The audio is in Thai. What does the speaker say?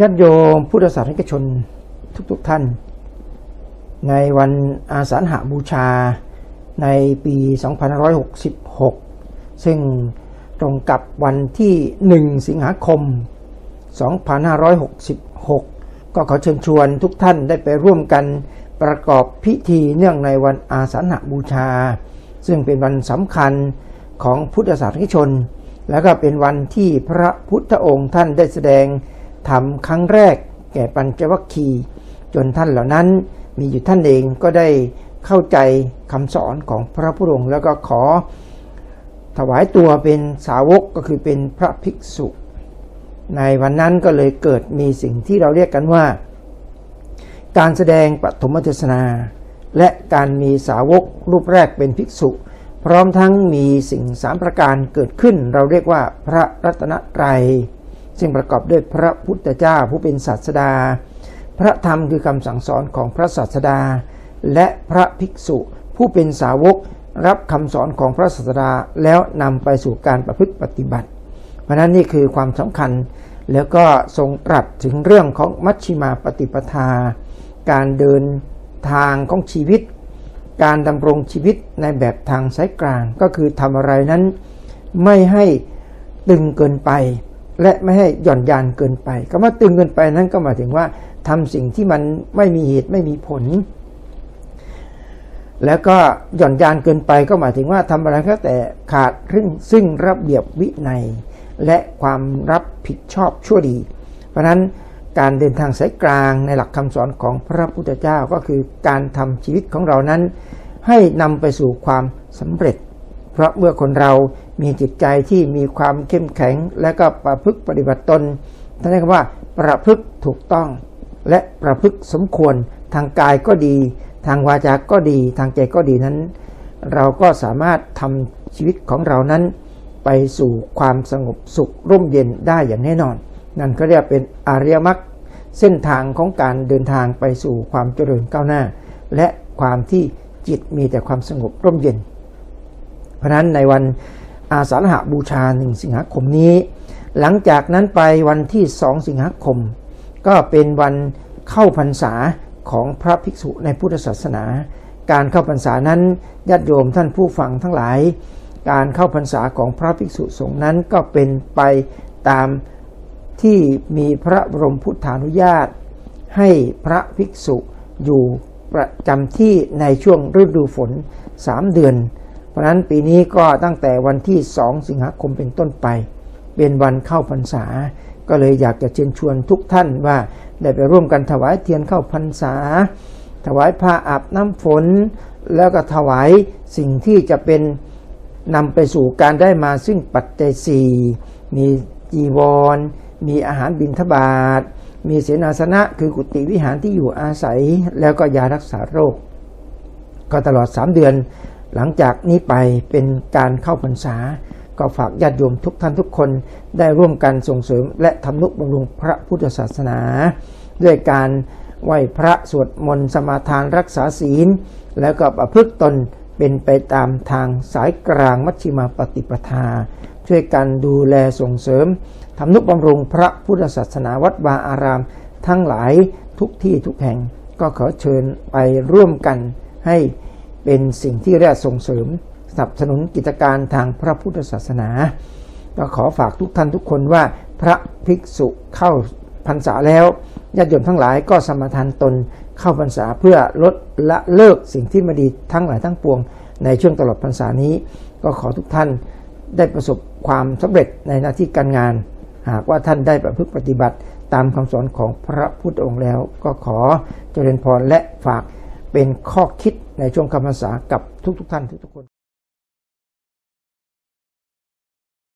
ญาติโยมพุทธศาสนิกชนทุกๆทท่าน ในวันอาสาฬหบูชาในปี 2566 ซึ่งตรงกับวันที่ 1 สิงหาคม 2566 ก็ขอเชิญชวนทุกท่านได้ไปร่วมกันประกอบพิธีเนื่องในวันอาสาฬหบูชา ซึ่งเป็นวันสำคัญของพุทธศาสนิกชน และก็เป็นวันที่พระพุทธองค์ท่านได้แสดง ทำครั้งแรก แก่ปัญจวัคคีย์จนท่านเหล่านั้นมีอยู่ท่านเองก็ได้เข้าใจคำสอนของพระพุทธองค์แล้วก็ขอถวายตัวเป็นสาวกก็คือเป็นพระภิกษุ ในวันนั้นก็เลยเกิดมีสิ่งที่เราเรียกกันว่า การแสดงปฐมเทศนา และการมีสาวกรูปแรกเป็นภิกษุ พร้อมทั้งมีสิ่งสามประการเกิดขึ้น เราเรียกว่าพระรัตนตรัย ซึ่งประกอบด้วยพระพุทธเจ้าผู้เป็นศาสดา พระธรรมคือคำสั่งสอนของพระศาสดา และพระภิกษุผู้เป็นสาวกรับคำสอนของพระศาสดาแล้วนำไปสู่การประพฤติปฏิบัติ เพราะนั้นนี่คือความสำคัญแล้วก็ทรงตรัสถึงเรื่องของมัชชิมาปฏิปทา การเดินทางของชีวิต การดำรงชีวิตในแบบทางสายกลางก็คือทำอะไรนั้นไม่ให้ตึงเกินไป และไม่ให้หย่อนยานเกินไปคำว่าตึงเกินไปนั้นก็หมายถึงว่าทำสิ่งที่มันไม่มีเหตุไม่มีผล แล้วก็หย่อนยานเกินไปก็หมายถึงว่าทำอะไรก็แต่ขาดซึ่งซึ่งระเบียบวินัย และความรับผิดชอบชั่วดี เพราะนั้นการเดินทางสายกลางในหลักคำสอนของพระพุทธเจ้าก็คือการทำชีวิตของเรานั้น ให้นำไปสู่ความสำเร็จ เพราะเมื่อคนเรา มีจิตใจที่มีความเข้มแข็ง และก็ประพฤติปฏิบัติตนท่านเรียกว่า ประพฤติถูกต้อง และประพฤติสมควรทางกายก็ดี ทางวาจาก็ดี ทางใจก็ดีนั้น เราก็สามารถทำชีวิตของเรานั้น ไปสู่ความสงบสุขร่มเย็นได้อย่างแน่นอน นั่นก็เรียกเป็นอริยมรรคเส้นทางของการเดินทางไปสู่ความเจริญก้าวหน้า และความที่จิตมีแต่ความสงบร่มเย็น เพราะนั้นในวัน อาสาฬหบูชาหนึ่งสิงหาคมนี้ หลังจากนั้นไปวันที่สองสิงหาคม ก็เป็นวันเข้าพรรษาของพระภิกษุในพุทธศาสนา การเข้าพรรษานั้นญาติโยมท่านผู้ฟังทั้งหลาย การเข้าพรรษาของพระภิกษุสงฆ์นั้นก็เป็นไปตามที่มีพระบรมพุทธานุญาต ให้พระภิกษุอยู่ประจำที่ในช่วงฤดูฝนสามเดือน ราะนั้นปีนี้ก็ตั้งแต่วันที่ 2 สิงหาคมเป็นต้นไป เป็นวันเข้าพรรษา ก็เลยอยากจะเชิญชวนทุกท่านว่าได้ไปร่วมกันถวายเทียนเข้าพรรษา ถวายผ้าอาบน้ำฝน แล้วก็ถวายสิ่งที่จะเป็นนำไปสู่การได้มาซึ่งปัจจัยสี่มีจีวร มีอาหารบิณฑบาต มีเสนาสนะคือกุฏิวิหารที่อยู่อาศัย แล้วก็ยารักษาโรค ก็ตลอด 3 เดือน หลังจากนี้ไปเป็นการเข้าพรรษา ก็ฝากญาติโยมทุกท่านทุกคนได้ร่วมกันส่งเสริมและทำนุบำรุงพระพุทธศาสนา ด้วยการไหว้พระสวดมนต์สมาทานรักษาศีล แล้วก็ประพฤติตนเป็นไปตามทางสายกลางมัชฌิมาปฏิปทา ช่วยกันดูแลส่งเสริมทำนุบำรุงพระพุทธศาสนาวัดวาอาราม ทั้งหลายทุกที่ทุกแห่งก็ขอเชิญไปร่วมกันให้ เป็นสิ่งที่เรียกส่งเสริมสนับสนุนกิจการทางพระพุทธศาสนาก็ขอฝากทุกท่านทุกคนว่าพระภิกษุเข้าพรรษาแล้วญาติโยมทั้งหลายก็สมทานตนเข้าพรรษาเพื่อลดละเลิกสิ่งที่ไม่ดีทั้งหลายทั้งปวง ในช่วงตลอดพรรษานี้ ก็ขอทุกท่านได้ประสบความสำเร็จในหน้าที่การงาน หากว่าท่านได้ประพฤติปฏิบัติตามคำสอนของพระพุทธองค์แล้ว ก็ขอเจริญพรและฝาก เป็นข้อคิดในช่วงคำภาษากับทุกๆทท่านทุกๆคน